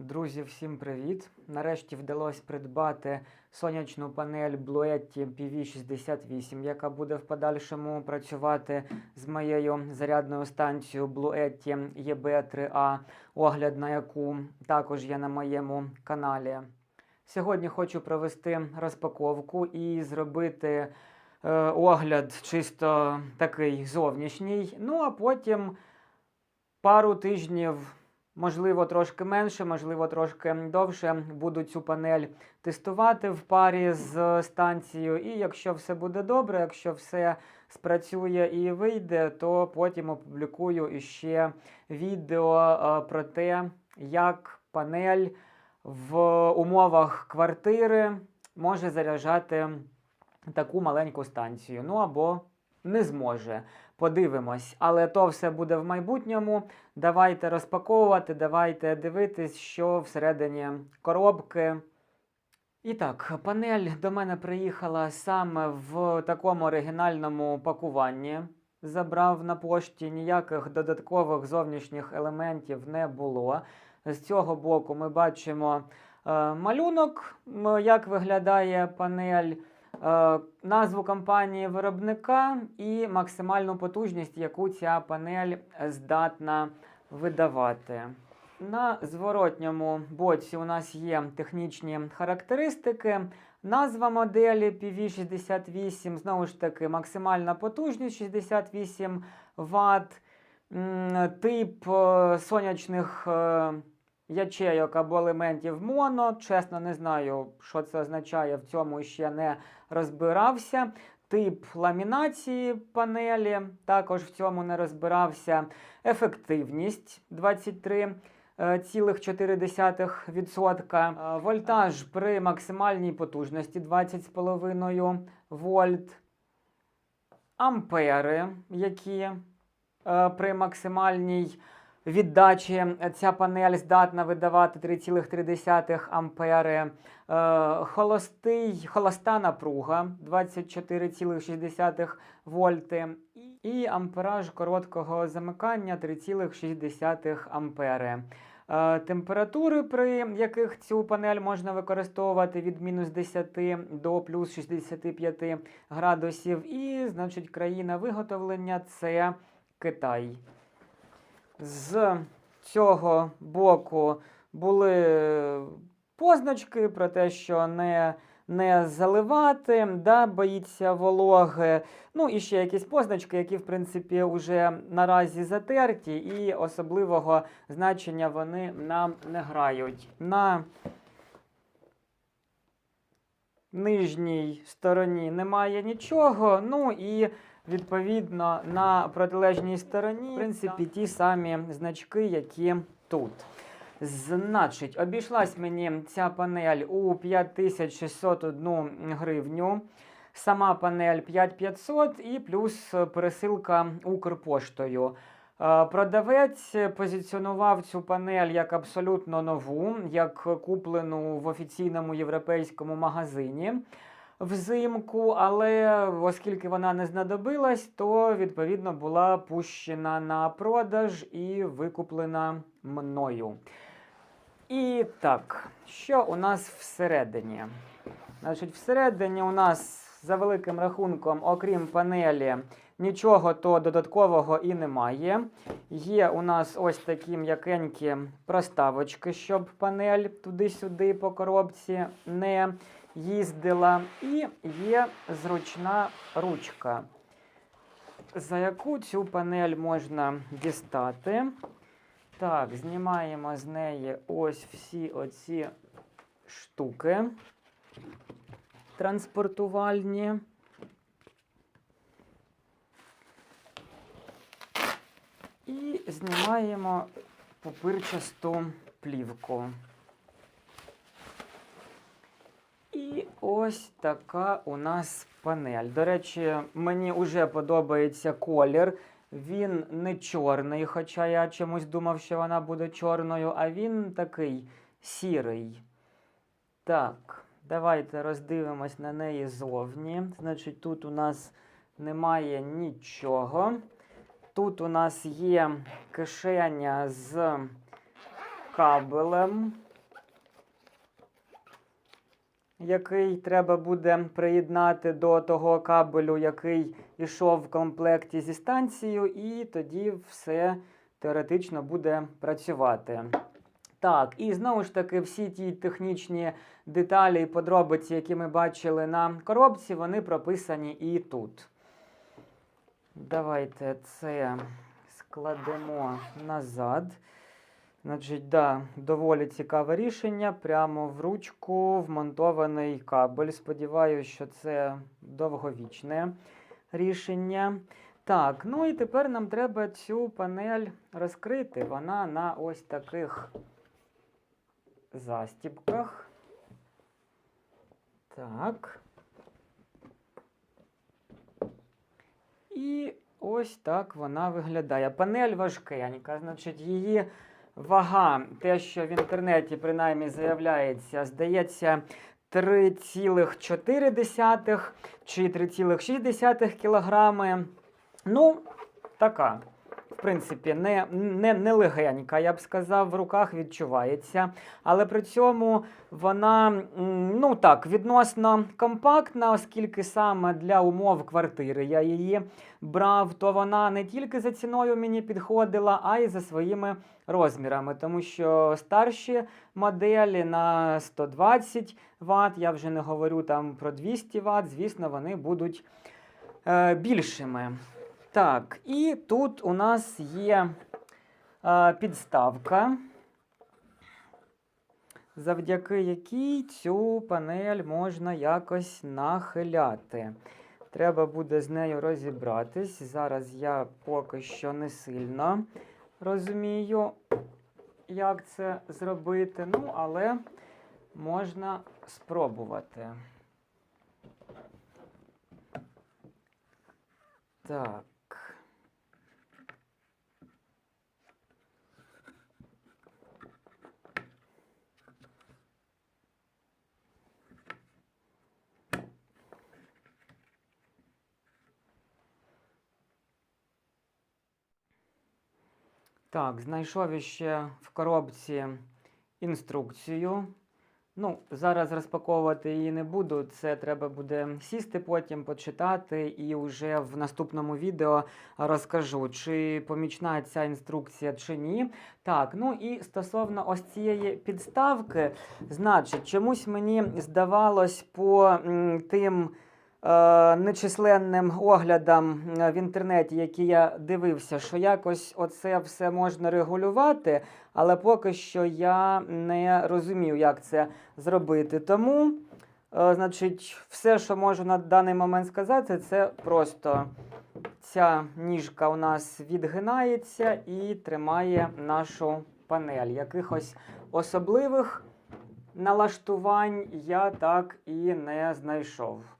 Друзі, всім привіт! Нарешті вдалося придбати сонячну панель Bluetti PV68, яка буде в подальшому працювати з моєю зарядною станцією Bluetti EB3A, огляд на яку також є на моєму каналі. Сьогодні хочу провести розпаковку і зробити е, огляд чисто такий зовнішній. Ну а потім пару тижнів. Можливо, трошки менше, можливо, трошки довше буду цю панель тестувати в парі з станцією. І якщо все буде добре, якщо все спрацює і вийде, то потім опублікую іще відео е, про те, як панель в умовах квартири може заряджати таку маленьку станцію. Ну або не зможе. Подивимось, але то все буде в майбутньому. Давайте розпаковувати, давайте дивитись, що всередині коробки. І так, панель до мене приїхала саме в такому оригінальному пакуванні. Забрав на пошті ніяких додаткових зовнішніх елементів не було. З цього боку ми бачимо е, малюнок, як виглядає панель, назву компанії виробника і максимальну потужність, яку ця панель здатна видавати. На зворотньому боці у нас є технічні характеристики. Назва моделі PV68, знову ж таки, максимальна потужність 68 Вт, тип е, сонячних е, ячейок або елементів моно. Чесно, не знаю, що це означає, в цьому ще не розбирався. Тип ламінації панелі, також в цьому не розбирався. Ефективність 23,4%. Е, Вольтаж при максимальній потужності 20,5 вольт. Ампери, які е, при максимальній віддачі ця панель здатна видавати 3,3 ампери. Е, Холостий, холоста напруга 24,6 вольти. І ампераж короткого замикання 3,6 ампери. Е, Температури, при яких цю панель можна використовувати від мінус 10 до плюс 65 градусів. І, значить, країна виготовлення це Китай. З цього боку були позначки про те, що не, не заливати, да, боїться вологи. Ну і ще якісь позначки, які, в принципі, вже наразі затерті, і особливого значення вони нам не грають. На нижній стороні немає нічого. Ну і відповідно на протилежній стороні, в принципі, ті самі значки, які тут. Значить, обійшлась мені ця панель у 5601 гривню. Сама панель 5500 і плюс пересилка Укрпоштою. Е, Продавець позиціонував цю панель як абсолютно нову, як куплену в офіційному європейському магазині взимку, але оскільки вона не знадобилась, то відповідно була пущена на продаж і викуплена мною. І так, що у нас всередині? Значить, всередині у нас за великим рахунком, окрім панелі, нічого то додаткового і немає. Є у нас ось такі м'якенькі проставочки, щоб панель туди-сюди по коробці не їздила. І є зручна ручка, за яку цю панель можна дістати. Так, знімаємо з неї ось всі оці штуки транспортувальні. І знімаємо пупирчасту плівку. І ось така у нас панель. До речі, мені вже подобається колір. Він не чорний, хоча я чомусь думав, що вона буде чорною, а він такий сірий. Так, давайте роздивимось на неї зовні. Значить, тут у нас немає нічого. Тут у нас є кишеня з кабелем. Який треба буде приєднати до того кабелю, який йшов в комплекті зі станцією, і тоді все теоретично буде працювати. Так, і знову ж таки, всі ті технічні деталі і подробиці, які ми бачили на коробці, вони прописані і тут. Давайте це складемо назад. Значить, да, доволі цікаве рішення. Прямо в ручку вмонтований кабель. Сподіваюся, що це довговічне рішення. Так, ну і тепер нам треба цю панель розкрити. Вона на ось таких застібках. Так. І ось так вона виглядає. Панель важкенька, значить, її вага, те, що в інтернеті принаймні заявляється, здається, 3,4 чи 3,6 кілограми. Ну, така. Принципі, не, не, не легенька, я б сказав, в руках відчувається. Але при цьому вона, ну так, відносно компактна, оскільки саме для умов квартири я її брав, то вона не тільки за ціною мені підходила, а й за своїми розмірами. Тому що старші моделі на 120 Вт, я вже не говорю там про 200 Вт, звісно, вони будуть е, більшими. Так, і тут у нас є е, підставка, завдяки якій цю панель можна якось нахиляти. Треба буде з нею розібратись. Зараз я поки що не сильно розумію, як це зробити. Ну, але можна спробувати. Так. Так, знайшов іще в коробці інструкцію. Ну, зараз розпаковувати її не буду. Це треба буде сісти потім, почитати, і вже в наступному відео розкажу, чи помічна ця інструкція, чи ні. Так, ну і стосовно ось цієї підставки, значить, чомусь мені здавалось по м, тим. Е, Нечисленним оглядам е, в інтернеті, які я дивився, що якось оце все можна регулювати, але поки що я не розумів, як це зробити. Тому, е, значить, все, що можу на даний момент сказати, це просто ця ніжка у нас відгинається і тримає нашу панель. Якихось особливих налаштувань я так і не знайшов.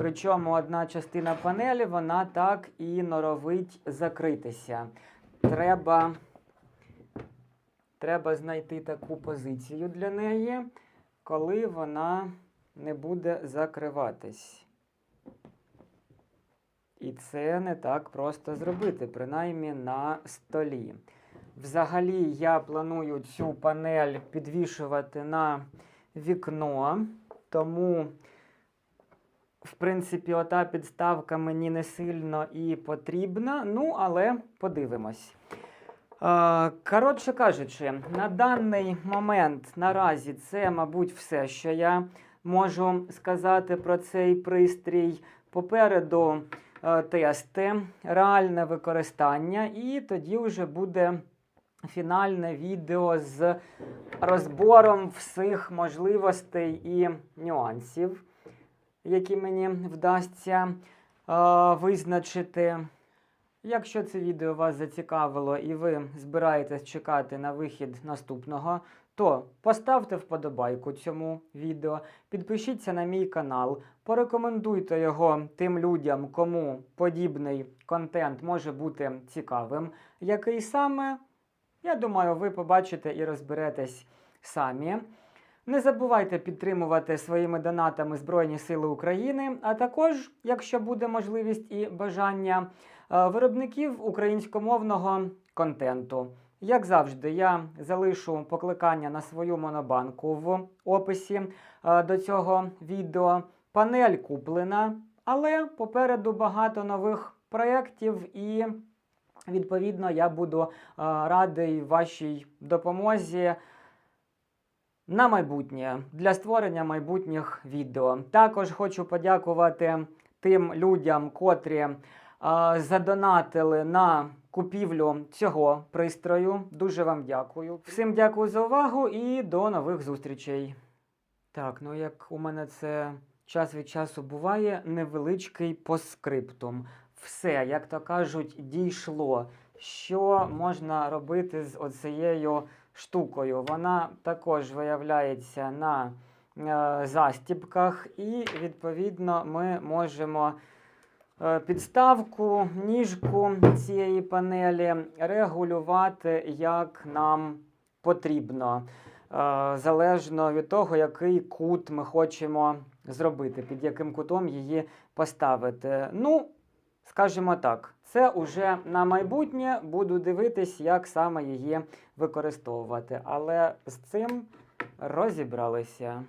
Причому одна частина панелі, вона так і норовить закритися. Треба, треба знайти таку позицію для неї, коли вона не буде закриватись. І це не так просто зробити, принаймні на столі. Взагалі, я планую цю панель підвішувати на вікно, тому, в принципі, ота підставка мені не сильно і потрібна. Ну, але подивимось. Коротше кажучи, на даний момент наразі це, мабуть, все, що я можу сказати про цей пристрій. Попереду е, тести, реальне використання, і тоді вже буде фінальне відео з розбором всіх можливостей і нюансів, які мені вдасться е, визначити. Якщо це відео вас зацікавило і ви збираєтесь чекати на вихід наступного, то поставте вподобайку цьому відео, підпишіться на мій канал, порекомендуйте його тим людям, кому подібний контент може бути цікавим. Який саме, я думаю, ви побачите і розберетесь самі. Не забувайте підтримувати своїми донатами Збройні Сили України, а також, якщо буде можливість і бажання, е, виробників українськомовного контенту. Як завжди, я залишу покликання на свою монобанку в описі е, до цього відео. Панель куплена, але попереду багато нових проєктів і. Відповідно, я буду е, радий вашій допомозі на майбутнє для створення майбутніх відео. Також хочу подякувати тим людям, котрі е, задонатили на купівлю цього пристрою. Дуже вам дякую. Всім дякую за увагу і до нових зустрічей. Так, ну як у мене це час від часу буває, невеличкий постскриптум. Все, як то кажуть, дійшло. Що можна робити з оцією штукою? Вона також виявляється на е, застібках, і відповідно ми можемо е, підставку, ніжку цієї панелі регулювати як нам потрібно. Е, залежно від того, який кут ми хочемо зробити, під яким кутом її поставити. Ну, скажімо так, це уже на майбутнє буду дивитись, як саме її використовувати. Але з цим розібралися.